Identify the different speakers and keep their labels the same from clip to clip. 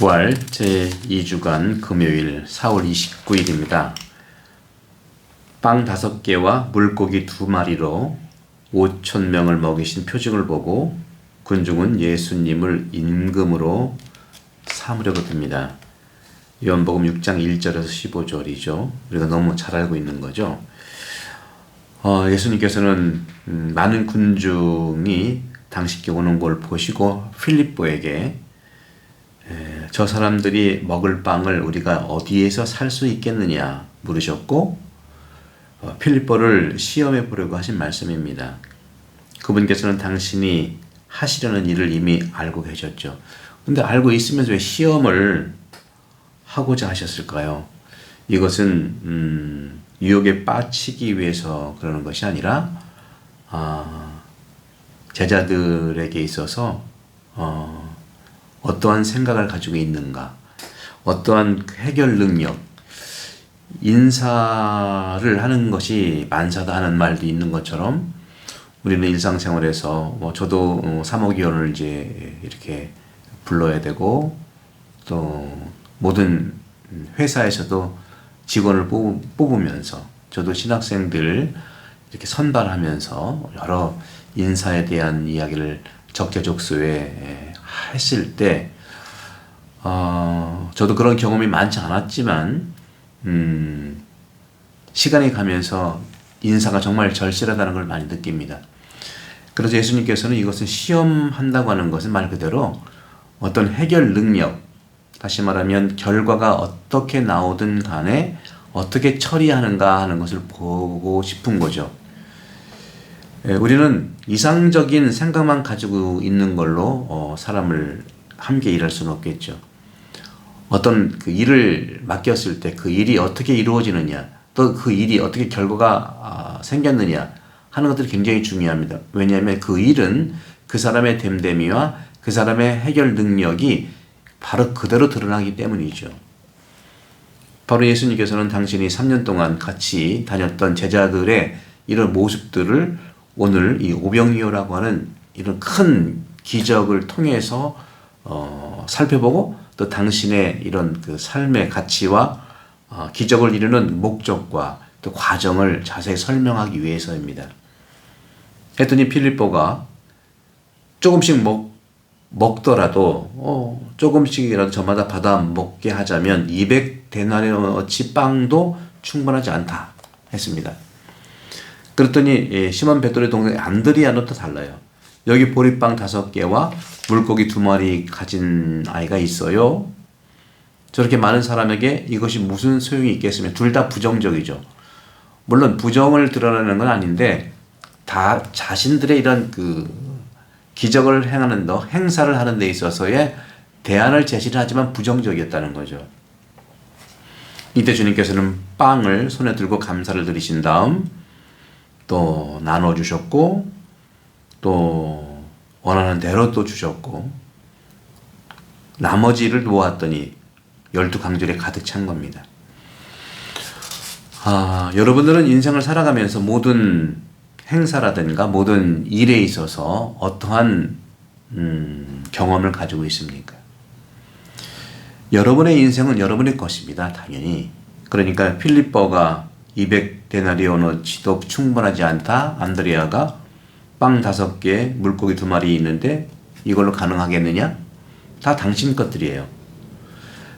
Speaker 1: 부활 제2주간 금요일 4월 29일입니다. 빵 다섯 개와 물고기 두 마리로 5천 명을 먹이신 표징을 보고 군중은 예수님을 임금으로 삼으려고 듭니다. 요한복음 6장 1절에서 15절이죠. 우리가 너무 잘 알고 있는 거죠. 어, 예수님께서는 음, 많은 군중이 당신께 오는 걸 보시고 필립보에게 에, 저 사람들이 먹을 빵을 우리가 어디에서 살 수 있겠느냐 물으셨고 어, 필립보를 시험해 보려고 하신 말씀입니다. 그분께서는 당신이 하시려는 일을 이미 알고 계셨죠. 근데 알고 있으면서 왜 시험을 하고자 하셨을까요? 이것은 음, 유혹에 빠치기 위해서 그러는 것이 아니라 아, 제자들에게 있어서 어, 어떠한 생각을 가지고 있는가, 어떠한 해결 능력, 인사를 하는 것이 만사다 하는 말도 있는 것처럼 우리는 일상생활에서 뭐 저도 어, 사모기원을 이제 이렇게 불러야 되고 또 모든 회사에서도 직원을 뽑으면서 저도 신학생들 이렇게 선발하면서 여러 인사에 대한 이야기를 적재적소에 했을 때 어, 저도 그런 경험이 많지 않았지만 음, 시간이 가면서 인사가 정말 절실하다는 걸 많이 느낍니다. 그래서 예수님께서는 이것을 시험한다고 하는 것은 말 그대로 어떤 해결 능력, 다시 말하면 결과가 어떻게 나오든 간에 어떻게 처리하는가 하는 것을 보고 싶은 거죠. 예, 우리는 이상적인 생각만 가지고 있는 걸로 어, 사람을 함께 일할 수는 없겠죠. 어떤 그 일을 맡겼을 때 그 일이 어떻게 이루어지느냐, 또 그 일이 어떻게 결과가 아, 생겼느냐 하는 것들이 굉장히 중요합니다. 왜냐하면 그 일은 그 사람의 됨됨이와 그 사람의 해결 능력이 바로 그대로 드러나기 때문이죠. 바로 예수님께서는 당신이 3년 동안 같이 다녔던 제자들의 이런 모습들을 오늘 이 오병이어라고 하는 이런 큰 기적을 통해서 어, 살펴보고 또 당신의 이런 그 삶의 가치와 어, 기적을 이루는 목적과 또 과정을 자세히 설명하기 위해서입니다. 했더니 필립보가 조금씩 먹, 먹더라도 어, 조금씩이라도 저마다 받아 먹게 하자면 200 데나리어치 빵도 충분하지 않다 했습니다. 그랬더니 예, 시몬 베드로의 동생 안드리아는 또 달라요. 여기 보리빵 다섯 개와 물고기 두 마리 가진 아이가 있어요. 저렇게 많은 사람에게 이것이 무슨 소용이 있겠으며 둘 다 부정적이죠. 물론 부정을 드러내는 건 아닌데 다 자신들의 이런 그 기적을 행하는 더 행사를 하는 데 있어서의 대안을 제시를 하지만 부정적이었다는 거죠. 이때 주님께서는 빵을 손에 들고 감사를 드리신 다음 또 나눠 주셨고 또 원하는 대로 또 주셨고 나머지를 모았더니 열두 강줄에 가득 찬 겁니다. 아, 여러분들은 인생을 살아가면서 모든 행사라든가 모든 일에 있어서 어떠한 음, 경험을 가지고 있습니까? 여러분의 인생은 여러분의 것입니다. 당연히. 그러니까 필리퍼가 200데나리오너치도 충분하지 않다. 안드레아가 빵 다섯 개, 물고기 두 마리 있는데 이걸로 가능하겠느냐? 다 당신 것들이에요.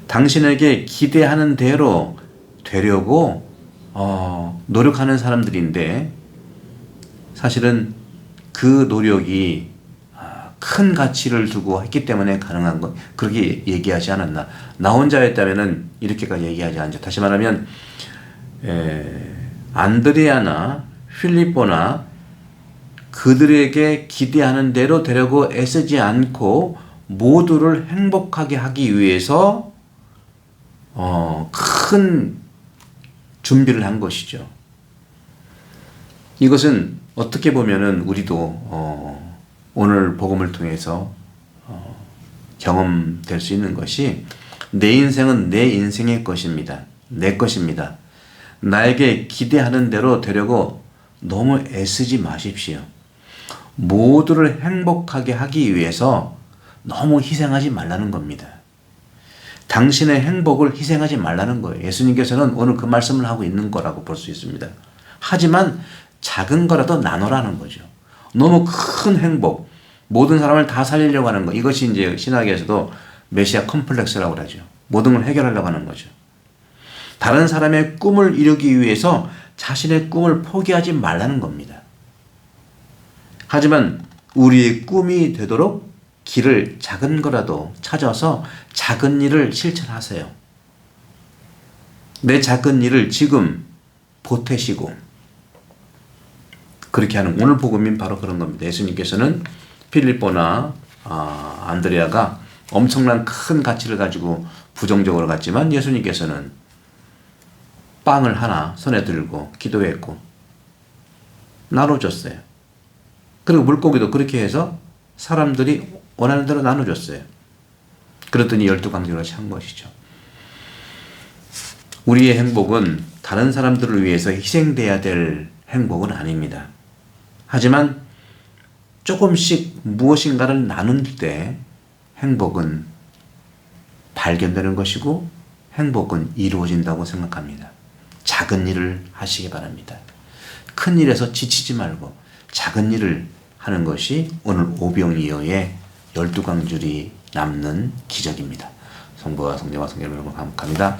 Speaker 1: 당신에게 기대하는 대로 되려고 어, 노력하는 사람들인데 사실은 그 노력이 아, 큰 가치를 두고 했기 때문에 가능한 것 그렇게 얘기하지 않았나 나 혼자였다면은 이렇게까지 얘기하지 않죠 다시 말하면 에, 안드레아나 필리포나 그들에게 기대하는 대로 되려고 애쓰지 않고 모두를 행복하게 하기 위해서 어, 큰 준비를 한 것이죠. 이것은 어떻게 보면은 우리도 어, 오늘 복음을 통해서 어, 경험될 수 있는 것이 내 인생은 내 인생의 것입니다. 내 것입니다. 나에게 기대하는 대로 되려고 너무 애쓰지 마십시오. 모두를 행복하게 하기 위해서 너무 희생하지 말라는 겁니다. 당신의 행복을 희생하지 말라는 거예요. 예수님께서는 오늘 그 말씀을 하고 있는 거라고 볼 수 있습니다. 하지만 작은 거라도 나누라는 거죠. 너무 큰 행복, 모든 사람을 다 살리려고 하는 거. 이것이 이제 신학에서도 메시아 컴플렉스라고 하죠. 모든 걸 해결하려고 하는 거죠. 다른 사람의 꿈을 이루기 위해서 자신의 꿈을 포기하지 말라는 겁니다. 하지만 우리의 꿈이 되도록 길을 작은 거라도 찾아서 작은 일을 실천하세요. 내 작은 일을 지금 보태시고 그렇게 하는 오늘 복음인 바로 그런 겁니다. 예수님께서는 필리포나 아, 안드레아가 엄청난 큰 가치를 가지고 부정적으로 갔지만 예수님께서는 빵을 하나 손에 들고 기도했고 나눠줬어요. 그리고 물고기도 그렇게 해서 사람들이 원하는 대로 나눠줬어요. 그랬더니 열두 강제로 찬 것이죠. 우리의 행복은 다른 사람들을 위해서 희생돼야 될 행복은 아닙니다. 하지만 조금씩 무엇인가를 나눌 때 행복은 발견되는 것이고 행복은 이루어진다고 생각합니다. 작은 일을 하시기 바랍니다. 큰 일에서 지치지 말고 작은 일을 하는 것이 오늘 오병이어의 열두 강줄이 남는 기적입니다. 성부와 성령과 성령 여러분 감사합니다.